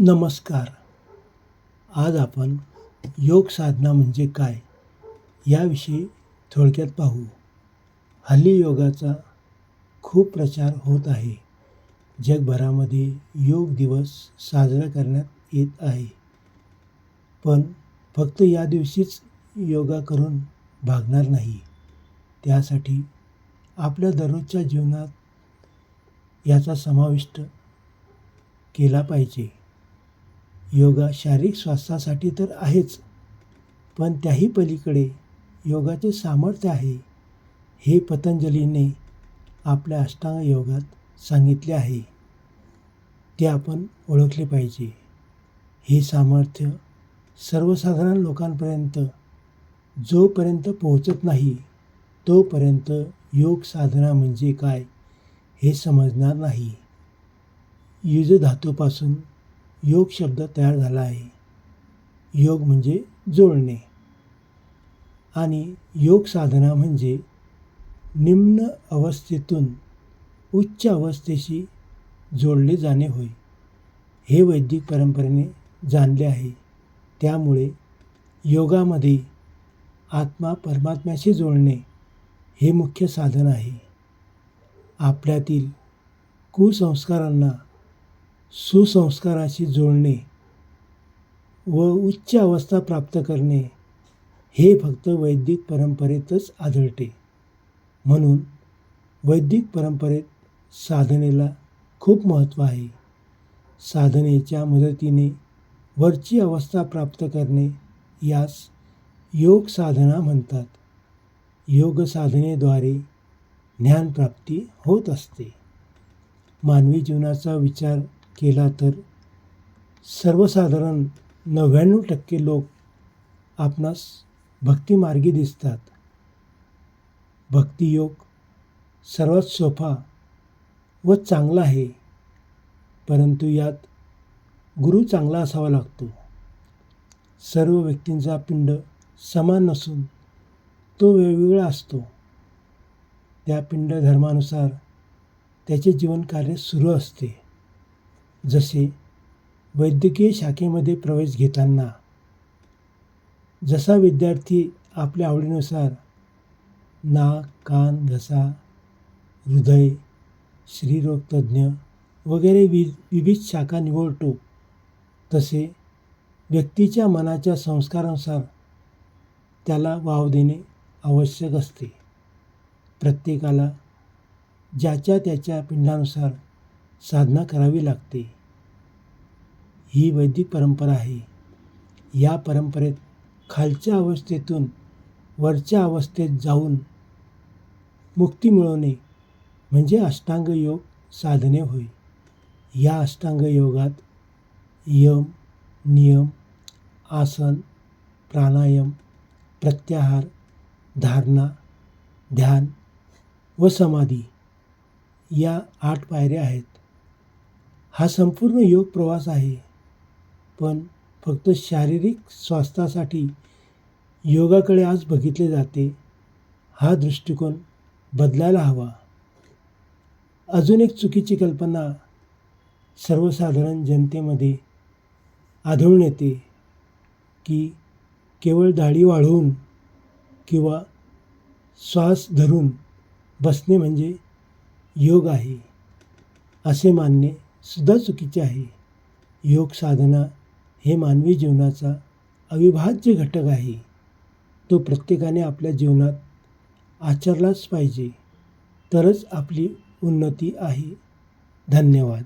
नमस्कार. आज आपण योग साधना म्हणजे काय याविषयी थोडक्यात पाहू. हल्ली योगाचा खूप प्रचार होत आहे. जगभरामध्ये योग दिवस साजरा करण्यात येत आहे. पण फक्त या दिवशीच योगा करून भागणार नाही. त्यासाठी आपल्या दररोजच्या जीवनात याचा समाविष्ट केला पाहिजे. योगा शारीरिक स्वास्थ्यासाठी तर आहेच पण त्याही पलीकडे योगाचे सामर्थ्य आहे हे पतंजलीने आपल्या अष्टांग योगात सांगितले आहे. ते आपण ओळखले पाहिजे. हे सामर्थ्य सर्वसाधारण लोकांपर्यंत जोपर्यंत पोहोचत नाही तोपर्यंत योग साधना म्हणजे काय हे समजणार नाही. युज धातूपासून योग शब्द तयार झाला आहे. योग म्हणजे जोडणे आणि योग साधना म्हणजे निम्न अवस्थेतून उच्च अवस्थेशी जोडले जाणे होय. हे वैदिक परंपरेने जाणले आहे. त्यामुळे योगामध्ये आत्मा परमात्म्याशी जोडणे हे मुख्य साधन आहे. आपल्यातील कुसंस्कारांना सुसंस्काराशी जोडणे व उच्च अवस्था प्राप्त करणे हे फक्त वैदिक परंपरेतच आढळते. म्हणून वैदिक परंपरेत साधनेला खूप महत्त्व आहे. साधनेच्या मदतीने वरची अवस्था प्राप्त करणे यास योग साधना म्हणतात. योग साधनेद्वारे ज्ञानप्राप्ती होत असते. मानवी जीवनाचा विचार केला तर सर्वसाधारण नव्याण्णव टक्के लोक आपणास भक्तिमार्गी दिसतात. भक्तियोग सर्वात सोपा व चांगला आहे परंतु यात गुरु चांगला असावा लागतो. सर्व व्यक्तींचा पिंड समान नसून तो वेगवेगळा असतो. त्या पिंड धर्मानुसार त्याचे जीवनकार्य सुरू असते. जसे वैद्यकीय शाखेमध्ये प्रवेश घेताना जसा विद्यार्थी आपल्या आवडीनुसार नाक कान घसा हृदय स्त्रीरोगतज्ञ वगैरे वि विविध शाखा निवडतो तसे व्यक्तीच्या मनाच्या संस्कारानुसार त्याला वाव देणे आवश्यक असते. प्रत्येकाला ज्याच्या त्याच्या पिंडानुसार साधना करावी लागते. ही वैदिक परंपरा आहे. या परंपरेत खालच्या अवस्थेतून वरच्या अवस्थेत जाऊन मुक्ती मिळवणे म्हणजे अष्टांग योग साधने होय. या अष्टांग योगात यम नियम आसन प्राणायाम प्रत्याहार धारणा ध्यान व समाधी या आठ पायऱ्या आहेत. हा संपूर्ण योग प्रवास आहे. पण फक्त शारीरिक स्वास्थ्यासाठी योगाकडे आज बघितले जाते हा दृष्टिकोन बदलायला हवा. अजून एक चुकीची कल्पना सर्वसाधारण जनतेमध्ये आढळून येते की केवळ दाढी वाढवून किंवा श्वास धरून बसणे म्हणजे योग आहे असे मानणे सुद्धा चुकीचे आहे. योग साधना हे मानवी जीवनाचा अविभाज्य घटक आहे. तो प्रत्येकाने आपल्या जीवनात आचरलाच पाहिजे. तरच आपली उन्नती आहे. धन्यवाद.